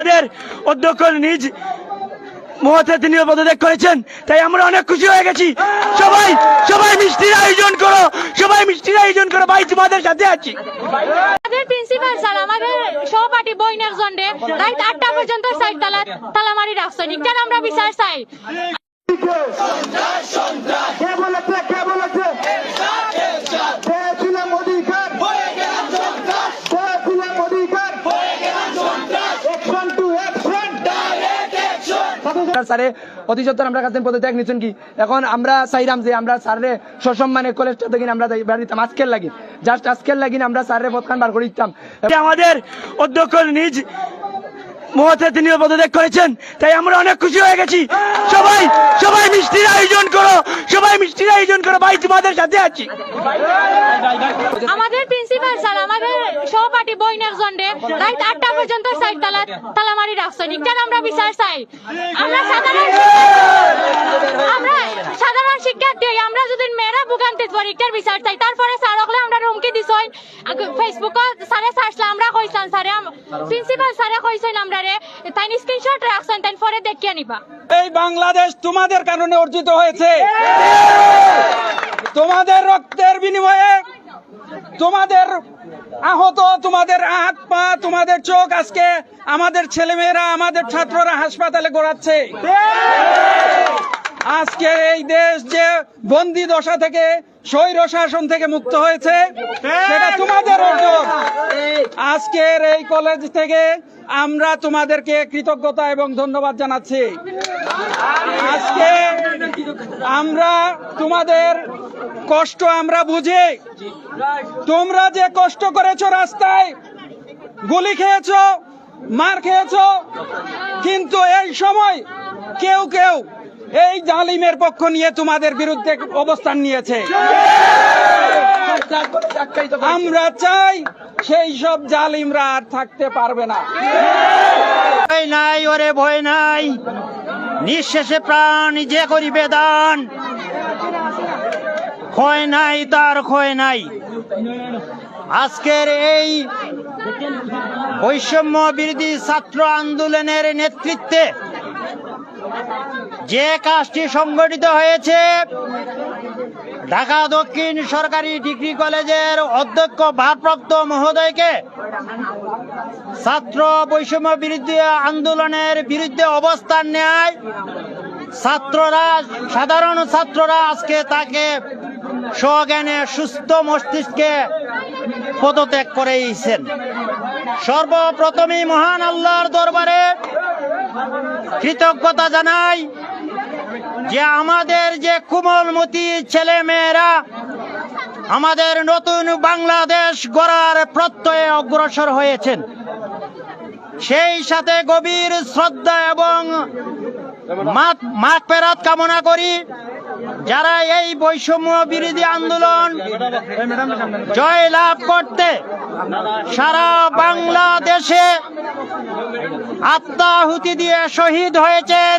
আমাদের অধ্যক্ষ নিজ মহতে তিনিও পদত্যাগ করেছেন। তাই আমরা অনেক খুশি হয়ে গেছি। সবাই সবাই মিষ্টির আয়োজন করো। সবাই মিষ্টির আয়োজন করো। ভাই, তোমাদের সাথে আছি। প্রিন্সিপাল স্যার সহপাঠী বইনের জন্য আটটা পর্যন্ত সাইড তালা তালামারি রাখছেন আমরা বিচার চাই কে বলেছে কে বলেছে কে ছিল মোদিকার কে ছিল মোদিকার অ্যাকশন টু অ্যাকশন স্যারে অতি সত্তর আমরা কাছে পদত্যাগ নিচ্ছেন কি? এখন আমরা চাইলাম যে আমরা স্যারে সসম্মানে কলেজটা থেকে আমরা দিতাম আজকের লাগি জাস্ট আজকের লাগিন আমরা স্যারের পদখান বার করে দিতাম আমাদের অধ্যক্ষ নিজ মহতে তিনি পদত্যাগ করেছেন, তাই আমরা অনেক খুশি হয়ে গেছি। সবাই সবাই মিষ্টির আয়োজন করো সবাই আয়োজন করে ভাই তোমাদের সাথে আছি। আমাদের প্রিন্সিপাল স্যার, আমাদের সহপাঠী বইনের জন্য রাত আটটা পর্যন্ত সাইড তালা তালামারি রাখছেন এটার আমরা বিচার চাই। আমরা সাধারণ আমরা সাধারণ শিক্ষার্থী আমরা যদি মেয়েরা ভোগান্তিত পরীক্ষার বিচার চাই তারপরে স্যার হলে আমরা হুমকি ফেসবুকে স্যারে সার্চলে আমরা কইছেন স্যারে প্রিন্সিপাল স্যারে কইছেন আমরা রে তাই স্ক্রিনশট রাখছেন তাই পরে দেখিয়ে নিবা। এই বাংলাদেশ তোমাদের কারণে অর্জিত হয়েছে। তোমাদের রক্তের বিনিময়ে তোমাদের আহত, তোমাদের হাত পা, তোমাদের চোখ আজকে আমাদের ছেলেমেয়েরা, আমাদের ছাত্ররা হাসপাতালে গড়াচ্ছে। আজকে এই দেশ যে বন্দি দশা থেকে স্বৈর শাসন থেকে মুক্ত হয়েছে, সেটা তোমাদের অর্জন। আজকের এই কলেজ থেকে আমরা তোমাদেরকে কৃতজ্ঞতা এবং ধন্যবাদ জানাচ্ছি। আজকে আমরা তোমাদের কষ্ট আমরা বুঝি। তোমরা যে কষ্ট করেছ রাস্তায়, গুলি খেয়েছো, মার খেয়েছো, কিন্তু এই সময় কেউ কেউ এই জালিমের পক্ষ নিয়ে তোমাদের বিরুদ্ধে অবস্থান নিয়েছে। আমরা চাই সেই সব জালিমরা আর থাকতে পারবে না। ভয় নাই, ওরে ভয় নাই। নিঃশেষে প্রাণ যে করিবে দান। ক্ষয় নাই, তার ক্ষয় নাই। আজকের এই বৈষম্য বিরোধী ছাত্র আন্দোলনের নেতৃত্বে যে কাজটি সংগঠিত হয়েছে, ঢাকা দক্ষিণ সরকারি ডিগ্রি কলেজের অধ্যক্ষ ভারপ্রাপ্ত মহোদয়কে ছাত্র বৈষম্য বিরুদ্ধে আন্দোলনের বিরুদ্ধে অবস্থান নেয়। ছাত্ররা, সাধারণ ছাত্ররা আজকে তাকে স্বজ্ঞানে সুস্থ মস্তিষ্কে পদত্যাগ করেছেন সর্বপ্রথমেই মহান আল্লাহর দরবারে কৃতজ্ঞতা জানাই। যে আমাদের যে কুমলমতি ছেলে মেয়েরা আমাদের নতুন বাংলাদেশ গড়ার প্রত্যয়ে অগ্রসর হয়েছেন, সেই সাথে গভীর শ্রদ্ধা এবং মাঠ পেরাত কামনা করি, যারা এই বৈষম্য বিরোধী আন্দোলন জয় লাভ করতে সারা বাংলাদেশে আত্মাহুতি দিয়ে শহীদ হয়েছেন।